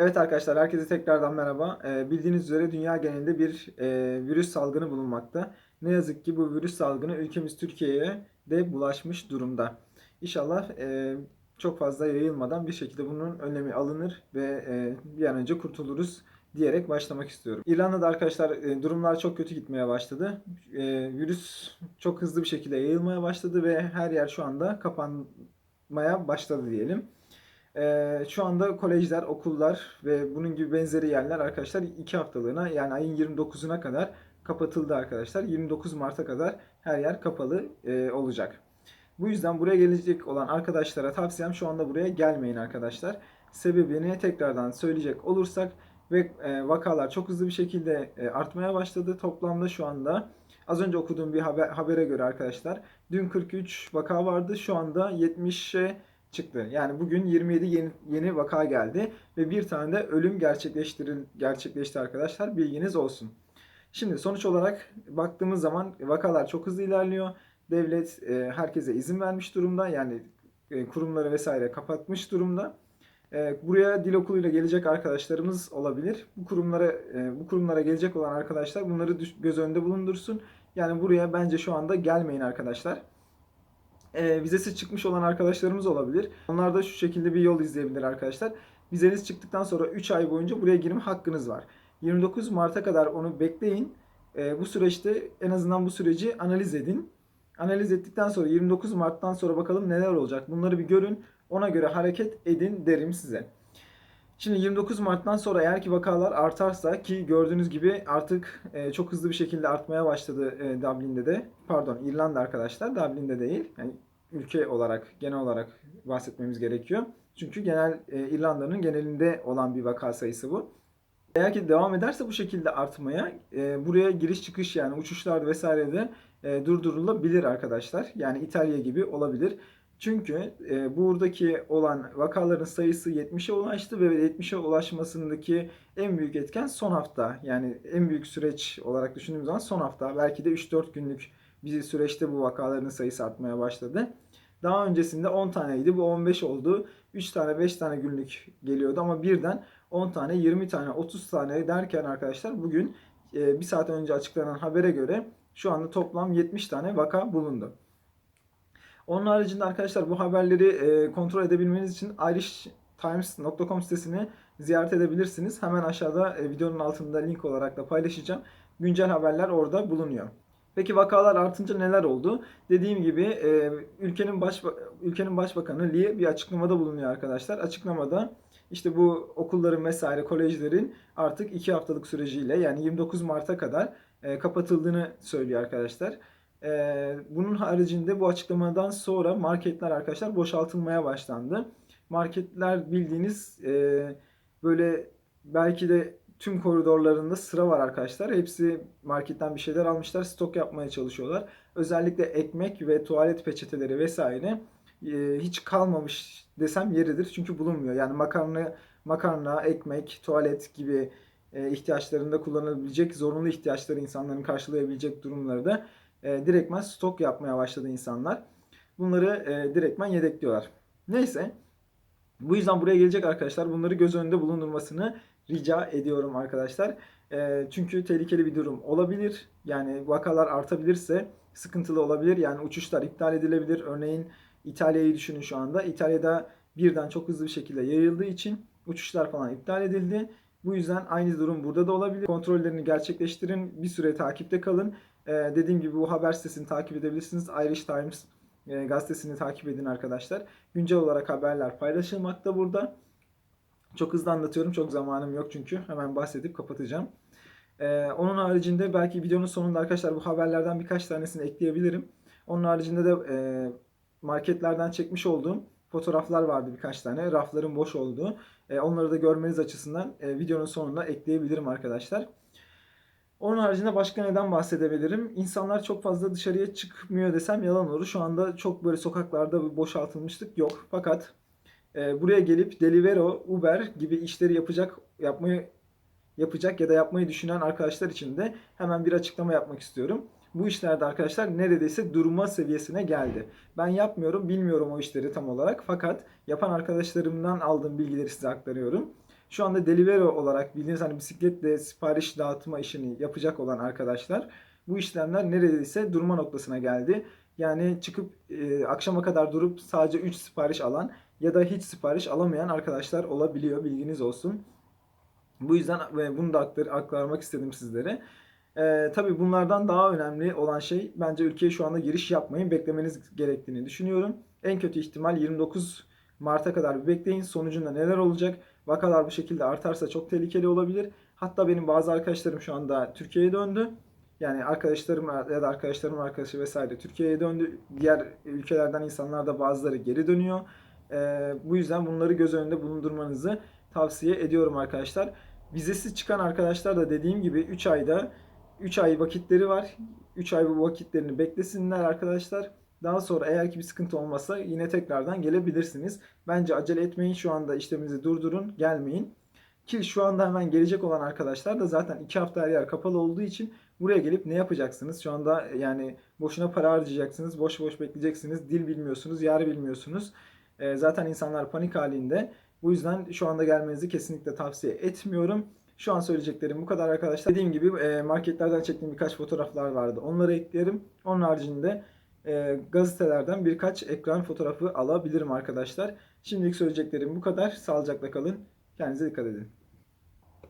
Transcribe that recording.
Evet arkadaşlar herkese tekrardan merhaba. Ee, bildiğiniz üzere dünya genelinde bir e, virüs salgını bulunmakta. Ne yazık ki bu virüs salgını ülkemiz Türkiye'ye de bulaşmış durumda. İnşallah e, çok fazla yayılmadan bir şekilde bunun önlemi alınır ve e, bir an önce kurtuluruz diyerek başlamak istiyorum. İrlanda'da arkadaşlar e, durumlar çok kötü gitmeye başladı. E, virüs çok hızlı bir şekilde yayılmaya başladı ve her yer şu anda kapanmaya başladı diyelim. Ee, şu anda kolejler, okullar ve bunun gibi benzeri yerler arkadaşlar 2 haftalığına yani ayın 29'una kadar kapatıldı arkadaşlar. 29 Mart'a kadar her yer kapalı e, olacak. Bu yüzden buraya gelecek olan arkadaşlara tavsiyem şu anda buraya gelmeyin arkadaşlar. Sebebini tekrardan söyleyecek olursak ve e, vakalar çok hızlı bir şekilde e, artmaya başladı. Toplamda şu anda az önce okuduğum bir haber, habere göre arkadaşlar dün 43 vaka vardı. Şu anda 70'e çıktı. Yani bugün 27 yeni, yeni vaka geldi ve bir tane de ölüm gerçekleştiril gerçekleşti arkadaşlar. Bilginiz olsun. Şimdi sonuç olarak baktığımız zaman vakalar çok hızlı ilerliyor. Devlet e, herkese izin vermiş durumda. Yani e, kurumları vesaire kapatmış durumda. E, buraya dil okuluyla gelecek arkadaşlarımız olabilir. Bu kurumlara e, bu kurumlara gelecek olan arkadaşlar bunları göz önünde bulundursun. Yani buraya bence şu anda gelmeyin arkadaşlar e, vizesi çıkmış olan arkadaşlarımız olabilir. Onlar da şu şekilde bir yol izleyebilir arkadaşlar. Vizeniz çıktıktan sonra 3 ay boyunca buraya girme hakkınız var. 29 Mart'a kadar onu bekleyin. E, bu süreçte en azından bu süreci analiz edin. Analiz ettikten sonra 29 Mart'tan sonra bakalım neler olacak. Bunları bir görün. Ona göre hareket edin derim size. Şimdi 29 Mart'tan sonra eğer ki vakalar artarsa ki gördüğünüz gibi artık e, çok hızlı bir şekilde artmaya başladı e, Dublin'de de. Pardon İrlanda arkadaşlar Dublin'de değil. Yani ülke olarak genel olarak bahsetmemiz gerekiyor. Çünkü genel e, İrlanda'nın genelinde olan bir vaka sayısı bu. Eğer ki devam ederse bu şekilde artmaya e, buraya giriş çıkış yani uçuşlar vesaire de e, durdurulabilir arkadaşlar. Yani İtalya gibi olabilir. Çünkü e, buradaki olan vakaların sayısı 70'e ulaştı ve 70'e ulaşmasındaki en büyük etken son hafta. Yani en büyük süreç olarak düşündüğümüz zaman son hafta. Belki de 3-4 günlük bir süreçte bu vakaların sayısı artmaya başladı. Daha öncesinde 10 taneydi. Bu 15 oldu. 3 tane 5 tane günlük geliyordu ama birden 10 tane 20 tane 30 tane derken arkadaşlar bugün e, bir saat önce açıklanan habere göre şu anda toplam 70 tane vaka bulundu. Onun haricinde arkadaşlar bu haberleri e, kontrol edebilmeniz için irishtimes.com sitesini ziyaret edebilirsiniz. Hemen aşağıda e, videonun altında link olarak da paylaşacağım. Güncel haberler orada bulunuyor. Peki vakalar artınca neler oldu? Dediğim gibi e, ülkenin baş ülkenin başbakanı Lee bir açıklamada bulunuyor arkadaşlar. Açıklamada işte bu okulların vesaire kolejlerin artık 2 haftalık süreciyle yani 29 Mart'a kadar kapatıldığını söylüyor arkadaşlar. E, bunun haricinde bu açıklamadan sonra marketler arkadaşlar boşaltılmaya başlandı. Marketler bildiğiniz e, böyle belki de tüm koridorlarında sıra var arkadaşlar. Hepsi marketten bir şeyler almışlar, stok yapmaya çalışıyorlar. Özellikle ekmek ve tuvalet peçeteleri vesaire e, hiç kalmamış desem yeridir. Çünkü bulunmuyor. Yani makarna, makarna, ekmek, tuvalet gibi e, ihtiyaçlarında kullanılabilecek zorunlu ihtiyaçları insanların karşılayabilecek durumları da e, direktmen stok yapmaya başladı insanlar. Bunları e, direktmen yedekliyorlar. Neyse. Bu yüzden buraya gelecek arkadaşlar bunları göz önünde bulundurmasını rica ediyorum arkadaşlar. E, çünkü tehlikeli bir durum olabilir. Yani vakalar artabilirse sıkıntılı olabilir. Yani uçuşlar iptal edilebilir. Örneğin İtalya'yı düşünün şu anda. İtalya'da birden çok hızlı bir şekilde yayıldığı için uçuşlar falan iptal edildi. Bu yüzden aynı durum burada da olabilir. Kontrollerini gerçekleştirin. Bir süre takipte kalın. Ee, dediğim gibi bu haber sitesini takip edebilirsiniz. Irish Times e, gazetesini takip edin arkadaşlar. Güncel olarak haberler paylaşılmakta burada. Çok hızlı anlatıyorum. Çok zamanım yok çünkü. Hemen bahsedip kapatacağım. Ee, onun haricinde belki videonun sonunda arkadaşlar bu haberlerden birkaç tanesini ekleyebilirim. Onun haricinde de e, marketlerden çekmiş olduğum fotoğraflar vardı birkaç tane. Rafların boş olduğu. E, onları da görmeniz açısından e, videonun sonunda ekleyebilirim arkadaşlar. Onun haricinde başka neden bahsedebilirim? İnsanlar çok fazla dışarıya çıkmıyor desem yalan olur. Şu anda çok böyle sokaklarda bir boşaltılmışlık yok. Fakat e, buraya gelip Deliveroo, Uber gibi işleri yapacak yapmayı yapacak ya da yapmayı düşünen arkadaşlar için de hemen bir açıklama yapmak istiyorum. Bu işlerde arkadaşlar neredeyse durma seviyesine geldi. Ben yapmıyorum, bilmiyorum o işleri tam olarak. Fakat yapan arkadaşlarımdan aldığım bilgileri size aktarıyorum. Şu anda Deliveroo olarak bildiğiniz hani bisikletle sipariş dağıtma işini yapacak olan arkadaşlar bu işlemler neredeyse durma noktasına geldi. Yani çıkıp e, akşama kadar durup sadece 3 sipariş alan ya da hiç sipariş alamayan arkadaşlar olabiliyor bilginiz olsun. Bu yüzden ve bunu da aktar, aktarmak istedim sizlere. Ee, tabii bunlardan daha önemli olan şey bence ülkeye şu anda giriş yapmayın. Beklemeniz gerektiğini düşünüyorum. En kötü ihtimal 29 Mart'a kadar bir bekleyin. Sonucunda neler olacak? Vakalar bu şekilde artarsa çok tehlikeli olabilir. Hatta benim bazı arkadaşlarım şu anda Türkiye'ye döndü. Yani arkadaşlarım ya da arkadaşlarımın arkadaşı vesaire Türkiye'ye döndü. Diğer ülkelerden insanlar da bazıları geri dönüyor. Ee, bu yüzden bunları göz önünde bulundurmanızı tavsiye ediyorum arkadaşlar. Vizesiz çıkan arkadaşlar da dediğim gibi 3 ayda 3 ay vakitleri var. 3 ay bu vakitlerini beklesinler arkadaşlar. Daha sonra eğer ki bir sıkıntı olmasa yine tekrardan gelebilirsiniz. Bence acele etmeyin. Şu anda işleminizi durdurun. Gelmeyin. Ki şu anda hemen gelecek olan arkadaşlar da zaten 2 hafta her yer kapalı olduğu için buraya gelip ne yapacaksınız? Şu anda yani boşuna para harcayacaksınız. Boş boş bekleyeceksiniz. Dil bilmiyorsunuz. Yer bilmiyorsunuz. Ee, zaten insanlar panik halinde. Bu yüzden şu anda gelmenizi kesinlikle tavsiye etmiyorum. Şu an söyleyeceklerim bu kadar arkadaşlar. Dediğim gibi e, marketlerden çektiğim birkaç fotoğraflar vardı. Onları eklerim. Onun haricinde e, gazetelerden birkaç ekran fotoğrafı alabilirim arkadaşlar. Şimdilik söyleyeceklerim bu kadar. Sağlıcakla kalın. Kendinize dikkat edin.